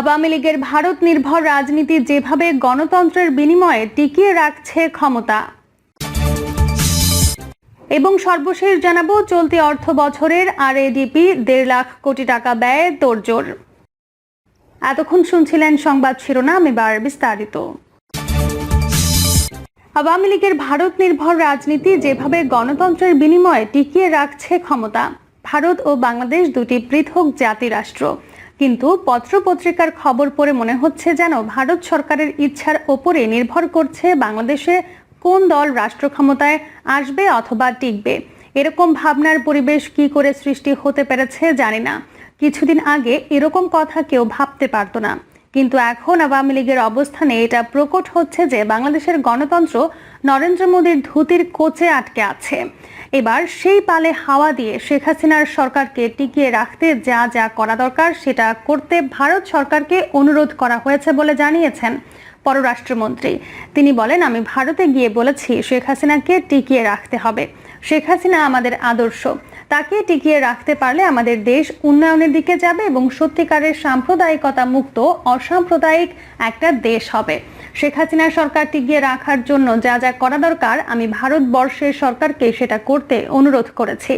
আওয়ামী লীগের ভারত নির্ভর রাজনীতি যেভাবে গণতন্ত্রের বিনিময়ে টিকিয়ে রাখছে ক্ষমতা। এবং সর্বশেষ জানাব, চলতি অর্থ বছরের আর এডিপি দেড় লাখ কোটি টাকা ব্যয়ে তোড়জোড়। এতক্ষণ শুনছিলেন সংবাদ শিরোনাম, এবার বিস্তারিত। আওয়ামী লীগের ভারত নির্ভর রাজনীতি যেভাবে গণতন্ত্রের বিনিময়ে টিকিয়ে রাখছে ক্ষমতা, ভারত ও বাংলাদেশ দুটি পৃথক জাতি রাষ্ট্র কিন্তু পত্রপত্রিকার খবর পড়ে মনে হচ্ছে যেন ভারত সরকারের ইচ্ছার ওপরে নির্ভর করছে বাংলাদেশে কোন দল রাষ্ট্র ক্ষমতায় আসবে অথবা টিকবে। এরকম ভাবনার পরিবেশ কি করে সৃষ্টি হতে পেরেছে জানি না। কিছুদিন আগে এরকম কথা কেউ ভাবতে পারতো না। কিন্তু এখন আওয়ামী লীগের অবস্থানে এটা প্রকট হচ্ছে যে বাংলাদেশের গণতন্ত্র নরেন্দ্র মোদীর ধুতির কোচে আটকে আছে। এবার সেই পালে হাওয়া দিয়ে শেখ হাসিনার সরকারকে টিকিয়ে রাখতে যা যা করা দরকার সেটা করতে ভারত সরকারকে অনুরোধ করা হয়েছে বলে জানিয়েছেন পররাষ্ট্রমন্ত্রী। তিনি বলেন, আমি ভারতে গিয়ে বলেছি শেখ হাসিনাকে টিকিয়ে রাখতে হবে। শেখ হাসিনা আমাদের আদর্শ। তাকে টিকিয়ে রাখতে পারলে আমাদের দেশ উন্নয়নের দিকে যাবে এবং সত্যিকারের সাম্প্রদায়িকতা মুক্ত অসাম্প্রদায়িক একটা দেশ হবে। শেখ হাসিনা সরকার টিকিয়ে রাখার জন্য যা যা করা দরকার, আমি ভারতবর্ষের সরকারকে সেটা করতে অনুরোধ করেছি।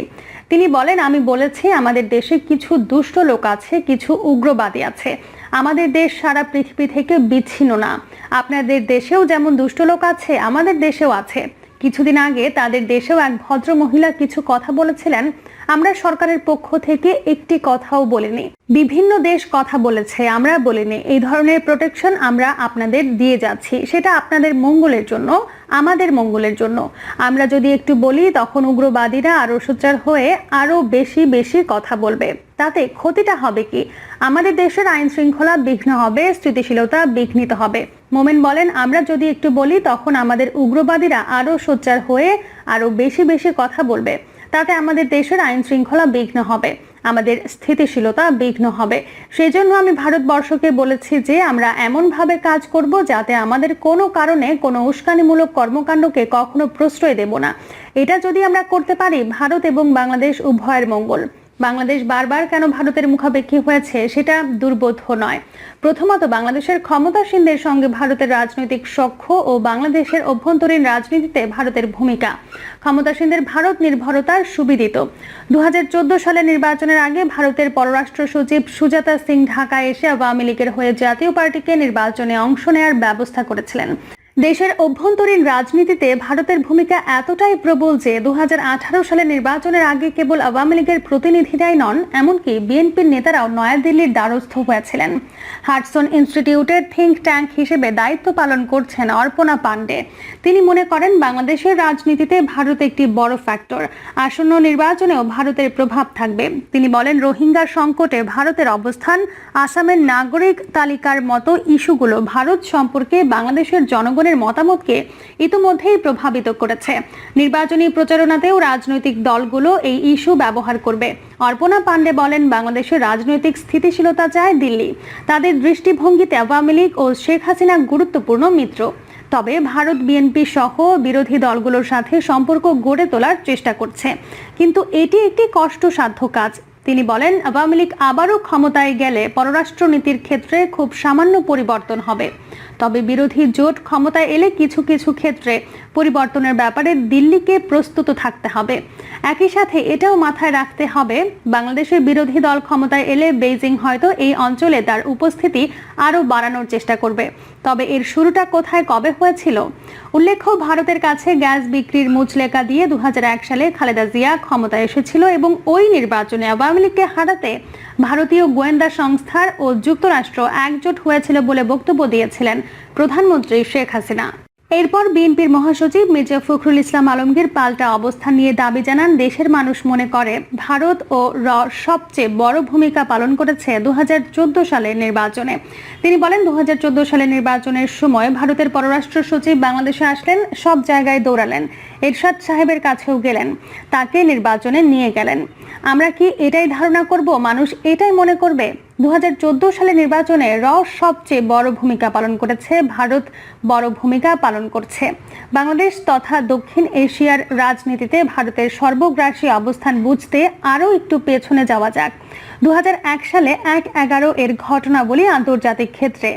তিনি বলেন, আমি বলেছি, আমাদের দেশে কিছু দুষ্ট লোক আছে, কিছু উগ্রবাদী আছে। আমাদের দেশ সারা পৃথিবী থেকে বিচ্ছিন্ন না। আপনাদের দেশেও যেমন দুষ্ট লোক আছে, আমাদের দেশেও আছে। কিছুদিন আগে তাদের দেশেও এক ভদ্র মহিলা কিছু কথা বলেছিলেন। আমরা সরকারের পক্ষ থেকে একটি কথাও বলিনি। বিভিন্ন দেশ কথা বলেছে, আমরা বলিনি। এই ধরনের প্রোটেকশন আমরা আপনাদের দিয়ে যাচ্ছি। সেটা আপনাদের মঙ্গলের জন্য, আমাদের মঙ্গলের জন্য। আমরা যদি একটু বলি, তখন উগ্রবাদীরা আরও সোচ্চার হয়ে আরও বেশি বেশি কথা বলবে। তাতে ক্ষতিটা হবে কি? আমাদের দেশের আইন শৃঙ্খলা বিঘ্ন হবে, স্থিতিশীলতা বিঘ্নিত হবে। মোমেন বলেন, আমরা যদি একটু বলি, তখন আমাদের উগ্রবাদীরা আরও সোচ্চার হয়ে আরও বেশি বেশি কথা বলবে। তাতে আমাদের দেশের আইন শৃঙ্খলা বিঘ্ন হবে, আমাদের স্থিতিশীলতা বিঘ্ন হবে। সেই জন্য আমি ভারতবর্ষকে বলেছি যে, আমরা এমনভাবে কাজ করব যাতে আমাদের কোনো কারণে কোনো উস্কানিমূলক কর্মকাণ্ডকে কখনো প্রশ্রয় দেব না। এটা যদি আমরা করতে পারি, ভারত এবং বাংলাদেশ উভয়ের মঙ্গল। বাংলাদেশ বারবার কেন ভারতের মুখাপেক্ষী হয়েছে সেটা দুর্বোধ্য নয়। প্রথমত, বাংলাদেশের ক্ষমতাসীনদের সঙ্গে ভারতের রাজনৈতিক সখ্য ও বাংলাদেশের অভ্যন্তরীণ রাজনীতিতে ভারতের ভূমিকা। ক্ষমতাসীনদের ভারত নির্ভরতার সুবিদিত। দু সালের নির্বাচনের আগে ভারতের পররাষ্ট্র সচিব সুজাতা সিং ঢাকায় এসে আওয়ামী লীগের হয়ে জাতীয় পার্টিকে নির্বাচনে অংশ নেয়ার ব্যবস্থা করেছিলেন। দেশের অভ্যন্তরীণ রাজনীতিতে ভারতের ভূমিকা এতটাই প্রবল যে দু সালের নির্বাচনের আগে কেবল আওয়ামী লীগের প্রতিনিধিরাই নন, এমনকি বিএনপির নেতারাও নয়াদিল্লির দ্বারস্থ হয়েছিলেন। হাটসন ইনস্টিটিউটের থিঙ্ক ট্যাঙ্ক হিসেবে দায়িত্ব পালন করছেন অর্পণা পাণ্ডে। তিনি মনে করেন, বাংলাদেশের রাজনীতিতে ভারত একটি বড় ফ্যাক্টর আসন্ন নির্বাচনেও ভারতের প্রভাব থাকবে। তিনি বলেন, রোহিঙ্গা সংকটে ভারতের অবস্থান, আসামের নাগরিক তালিকার মতো ইস্যুগুলো ভারত সম্পর্কে বাংলাদেশের জনগণের মতামতকে ইতোমধ্যেই প্রভাবিত করেছে। নির্বাচনী প্রচারণাতেও রাজনৈতিক দলগুলো এই ইস্যু ব্যবহার করবে। অর্পণা পাণ্ডে বলেন, বাংলাদেশের রাজনৈতিক স্থিতিশীলতা চায় দিল্লি। তাদের দৃষ্টিভঙ্গিতে আওয়ামী লীগ ও শেখ হাসিনা গুরুত্বপূর্ণ মিত্র। তবে ভারত বিএনপি সহ বিরোধী দলগুলোর সাথে সম্পর্ক গড়ে তোলার চেষ্টা করছে। কিন্তু এটি একটি কষ্টসাধ্য কাজ। তিনি বলেন, আওয়ামী লীগ আবারও ক্ষমতায় গেলে পররাষ্ট্রনীতির ক্ষেত্রে খুব সামান্য পরিবর্তন হবে। তবে বিরোধী জোট ক্ষমতায় এলে কিছু কিছু ক্ষেত্রে পরিবর্তনের ব্যাপারে দিল্লিকে প্রস্তুত থাকতে হবে। একই সাথে এটাও মাথায় রাখতে হবে, বাংলাদেশের বিরোধী দল ক্ষমতায় এলে বেইজিং হয়তো এই অঞ্চলে তার উপস্থিতি আরও বাড়ানোর চেষ্টা করবে। তবে এর শুরুটা কোথায়, কবে হয়েছিল? উল্লেখ্য, ভারতের কাছে গ্যাস বিক্রির মুচলেকা দিয়ে দু হাজার এক সালে খালেদা জিয়া ক্ষমতায় এসেছিল এবং ওই নির্বাচনে আওয়ামী লীগকে হারাতে ভারতীয় গোয়েন্দা সংস্থার ও যুক্তরাষ্ট্র একজোট হয়েছিল বলে বক্তব্য দিয়েছিলেন প্রধানমন্ত্রী শেখ হাসিনা। এরপর বিএনপির মহাসচিব মির্জা ফখরুল ইসলাম আলমগীর পাল্টা অবস্থান নিয়ে দাবি জানান, দেশের মানুষ মনে করে ভারত ও র সবচেয়ে বড় ভূমিকা পালন করেছে দু সালের নির্বাচনে। তিনি বলেন দু সালের নির্বাচনের সময় ভারতের পররাষ্ট্র সচিব বাংলাদেশে আসলেন, সব জায়গায় দৌড়ালেন, এরশাদ সাহেবের কাছেও গেলেন, তাকে নির্বাচনে নিয়ে গেলেন। আমরা কি এটাই ধারণা করব? মানুষ এটাই মনে করবে? দুহাজার চোদ্দ সালে নির্বাচনে র সবচেয়ে বড় ভূমিকা পালন করেছে, ভারত বড় ভূমিকা পালন করছে। বাংলাদেশ তথা দক্ষিণ এশিয়ার রাজনীতিতে ভারতের সর্বগ্রাসী অবস্থান বুঝতে আরও একটু পেছনে যাওয়া যাক। দু হাজার এক সালে এক এগারো এর ঘটনাবলী আন্তর্জাতিক ক্ষেত্রে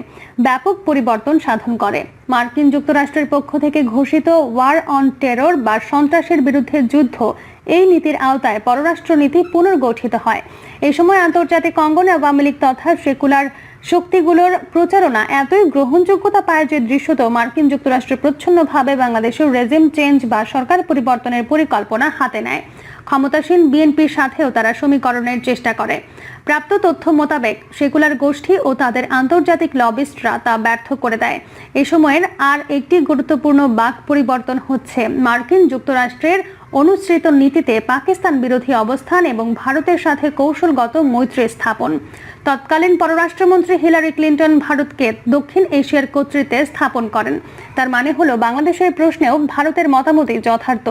ব্যাপক পরিবর্তন সাধন করে। মার্কিন যুক্তরাষ্ট্রের পক্ষ থেকে ঘোষিত ওয়ার অন টেরর বা সন্ত্রাসের বিরুদ্ধে যুদ্ধ এই নীতির আওতায় পররাষ্ট্রনীতি পুনর্গঠিত হয়। এই সময় আন্তর্জাতিক অঙ্গনে আওয়ামী লীগ তথা সেকুলার শক্তিগুলোর প্রচারণা এতই গ্রহণযোগ্যতা পায় যে দৃশ্যত মার্কিন যুক্তরাষ্ট্র প্রচ্ছন্নভাবে বাংলাদেশের রেজিম চেঞ্জ বা সরকার পরিবর্তনের পরিকল্পনা হাতে নেয়। ক্ষমতাসীন বিএনপির সাথেও তারা সমীকরণের চেষ্টা করে। প্রাপ্ত তথ্য মোতাবেক সেকুলার গোষ্ঠী ও তাদের আন্তর্জাতিক লবিস্টরা তা ব্যর্থ করে দেয়। এ সময়ের আর একটি গুরুত্বপূর্ণ বাক পরিবর্তন হচ্ছে মার্কিন যুক্তরাষ্ট্রের অনুসৃত নীতিতে পাকিস্তান বিরোধী অবস্থান এবং ভারতের সাথে কৌশলগত মৈত্রী স্থাপন। তৎকালীন পররাষ্ট্রমন্ত্রী হিলারি ক্লিন্টন ভারতকে দক্ষিণ এশিয়ার কর্তৃত্বে স্থাপন করেন। তার মানে হলো বাংলাদেশের প্রশ্নেও ভারতের মতামতই যথার্থ।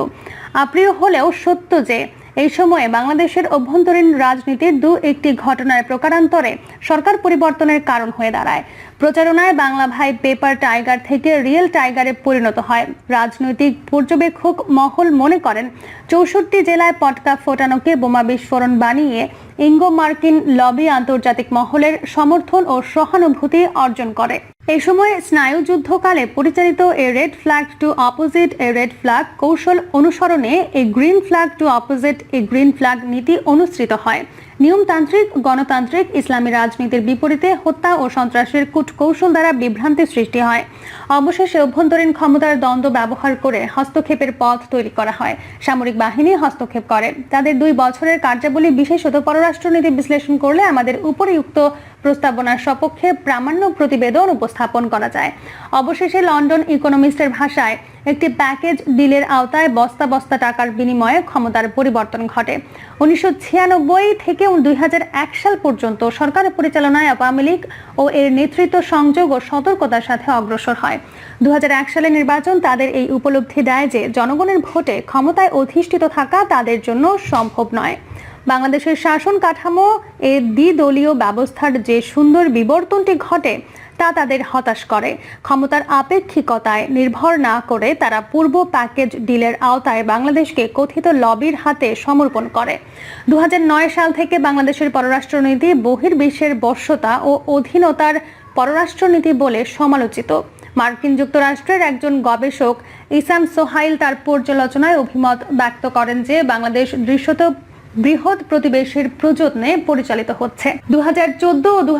আপ্রিয় হলেও সত্য যে, এই সময়ে বাংলাদেশের অভ্যন্তরীণ রাজনীতির দু একটি ঘটনার প্রকারান্তরে সরকার পরিবর্তনের কারণ হয়ে দাঁড়ায়। প্রচারণায় বাংলা ভাই পেপার টাইগার থেকে রিয়েল টাইগারে পরিণত হয়। রাজনৈতিক পর্যবেক্ষক মহল মনে করেন, চৌষট্টি জেলায় পটকা ফোটানোকে বোমা বিস্ফোরণ বানিয়ে ইঙ্গো মার্কিন লবি আন্তর্জাতিক মহলের সমর্থন ও সহানুভূতি অর্জন করে। এই সময় স্নায়ুযুদ্ধকালে পরিচালিত a red flag to opposite a red flag কৌশল অনুসরণে a green flag to opposite a green flag নীতি অনুসৃত হয়। নিয়মতান্ত্রিক, গণতান্ত্রিক ইসলামী রাজনীতির বিপরীতে হত্যা ও সন্ত্রাসের কূটকৌশল দ্বারা বিভ্রান্তি সৃষ্টি হয়। অবশেষে অভ্যন্তরীণ ক্ষমতার দ্বন্দ্ব ব্যবহার করে হস্তক্ষেপের পথ তৈরি করা হয়। সামরিক বাহিনী হস্তক্ষেপ করে। তাদের দুই বছরের কার্যাবলী বিশেষত পররাষ্ট্রনীতি বিশ্লেষণ করলে আমাদের উপরিউক্ত প্রস্তাবনার সপক্ষে প্রামাণ্য প্রতিবেদন উপস্থাপন করা যায়। অবশেষে লন্ডন ইকোনমিস্টের ভাষায় একটি প্যাকেজ ডিলের আওতায় বস্তা বস্তা টাকার বিনিময়ে ক্ষমতার পরিবর্তন ঘটে। উনিশশো থেকে দুই হাজার এক সাল পর্যন্ত সরকার পরিচালনায় আওয়ামী লীগ ও এর নেতৃত্ব সংযোগ ও সতর্কতার সাথে অগ্রসর হয়। এক সালের নির্বাচন তাদের এই উপলব্ধি দেয় যে, জনগণের ভোটে ক্ষমতায় অধিষ্ঠিত থাকা তাদের জন্য সম্ভব নয়। বাংলাদেশের শাসন কাঠামো এ দ্বিদলীয় ব্যবস্থার যে সুন্দর বিবর্তনটি ঘটে, তা তাদের হতাশ করে। ক্ষমতার আপেক্ষিকতায় নির্ভর না করে তারা পূর্ব প্যাকেজ ডিলের আওতায় বাংলাদেশকে কথিত লবির হাতে সমর্পণ করে। দু হাজার নয় সাল থেকে বাংলাদেশের পররাষ্ট্রনীতি বহির্বিশ্বের বশ্যতা ও অধীনতার পররাষ্ট্রনীতি বলে সমালোচিত। মার্কিন যুক্তরাষ্ট্রের একজন গবেষক ইসাম সোহাইল তার পর্যালোচনায় অভিমত ব্যক্ত করেন যে বাংলাদেশ দৃশ্যত বৃহৎ প্রতিবেশীর প্রযত্নে পরিচালিত হচ্ছে। দু ও দু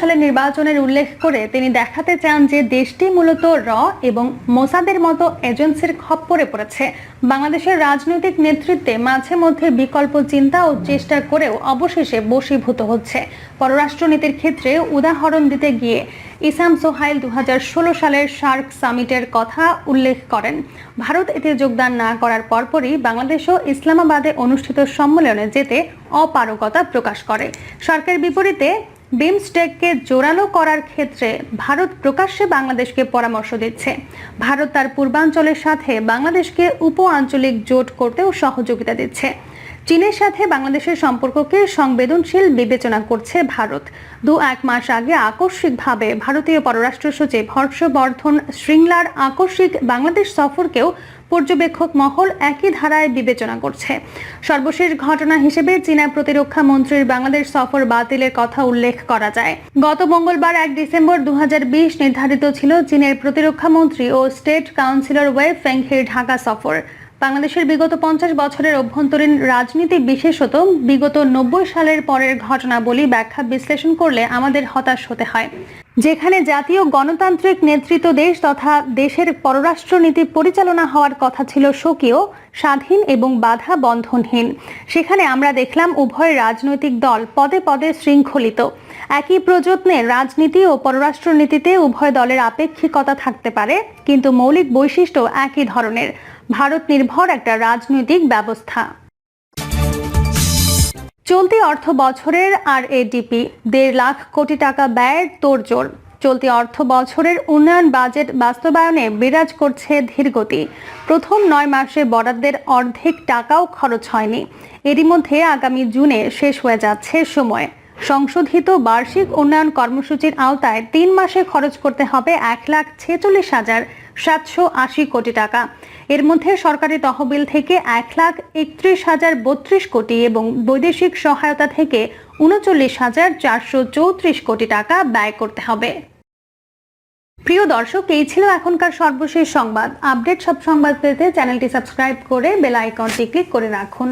সালের নির্বাচনের উল্লেখ করে তিনি দেখাতে চান যে দেশটি মূলত র এবং মোসাদের মতো এজেন্সির খপ্পরে পড়েছে। বাংলাদেশের রাজনৈতিক নেতৃত্বে মাঝে মধ্যে বিকল্প চিন্তা ও চেষ্টা করেও অবশেষে বশীভূত হচ্ছে। পররাষ্ট্রনীতির ক্ষেত্রে উদাহরণ দিতে গিয়ে ইসাম সোহাইল দুহাজার ষোলো সালের সার্ক সামিটের কথা উল্লেখ করেন। ভারত এতে যোগদান না করার পরপরই বাংলাদেশও ইসলামাবাদে অনুষ্ঠিত সম্মেলনে যেতে অপারগতা প্রকাশ করে। সরকারের বিপরীতে বিমস্টেককে জোরালো করার ক্ষেত্রে ভারত প্রকাশ্যে বাংলাদেশকে পরামর্শ দিচ্ছে। ভারত তার পূর্বাঞ্চলের সাথে বাংলাদেশকে উপ আঞ্চলিক জোট করতেও সহযোগিতা দিচ্ছে। চীনের সাথে বাংলাদেশের সম্পর্ককে সংবেদনশীল বিবেচনা করছে ভারত। দু এক মাস আগে আকস্মিকভাবে ভারতীয় পররাষ্ট্র সচিব হর্ষবর্ধন শৃঙ্গলার আকস্মিক বাংলাদেশ সফরকেও পর্যবেক্ষক মহল একই ধারায় বিবেচনা করছে। সর্বশেষ ঘটনা হিসেবে চীনা প্রতিরক্ষা মন্ত্রীর বাংলাদেশ সফর বাতিলের কথা উল্লেখ করা যায়। গত মঙ্গলবার এক ডিসেম্বর দু হাজার বিশ নির্ধারিত ছিল চীনের প্রতিরক্ষা মন্ত্রী ও স্টেট কাউন্সিলর ওয়ে ফেংহির ঢাকা সফর। বাংলাদেশের বিগত পঞ্চাশ বছরের অভ্যন্তরীণ রাজনীতি বিশেষত বিগত নব্বই সালের পরের ঘটনাবলী ব্যাখ্যা বিশ্লেষণ করলে আমাদের হতাশ হতে হয়। যেখানে জাতীয় গণতান্ত্রিক নেতৃত্ব দেশ তথা দেশের পররাষ্ট্রনীতি পরিচালনা হওয়ার কথা ছিল স্বকীয়, স্বাধীন এবং বাধা বন্ধনহীন সেখানে আমরা দেখলাম উভয় রাজনৈতিক দল পদে পদে শৃঙ্খলিত। একই প্রযত্নে রাজনীতি ও পররাষ্ট্রনীতিতে উভয় দলের আপেক্ষিকতা থাকতে পারে, কিন্তু মৌলিক বৈশিষ্ট্য একই ধরনের। ভারত নির্ভর একটা রাজনৈতিক ব্যবস্থা। চলতি অর্থ বছরের আর এডিপি দেড় লাখ কোটি টাকা ব্যয়ের তোড়জোড়। চলতি অর্থ বছরের উন্নয়ন বাজেট বাস্তবায়নে বিরাজ করছে ধীরগতি প্রথম নয় মাসে বরাদ্দের অর্ধেক টাকাও খরচ হয়নি। এরই মধ্যে আগামী জুনে শেষ হয়ে যাচ্ছে সময়। সংশোধিত বার্ষিক উন্নয়ন কর্মসূচির আওতায় তিন মাসে খরচ করতে হবে এক লাখ ছেচল্লিশ হাজার সাতশো আশি কোটি টাকা। এর মধ্যে সরকারি তহবিল থেকে এক লাখ একত্রিশ হাজার বত্রিশ কোটি এবং বৈদেশিক সহায়তা থেকে উনচল্লিশ হাজার চারশো চৌত্রিশ কোটি টাকা ব্যয় করতে হবে। প্রিয় দর্শক, এই ছিল এখনকার সর্বশেষ সংবাদ। আপডেট সব সংবাদ পেতে চ্যানেলটি সাবস্ক্রাইব করে বেল আইকনটি ক্লিক করে রাখুন।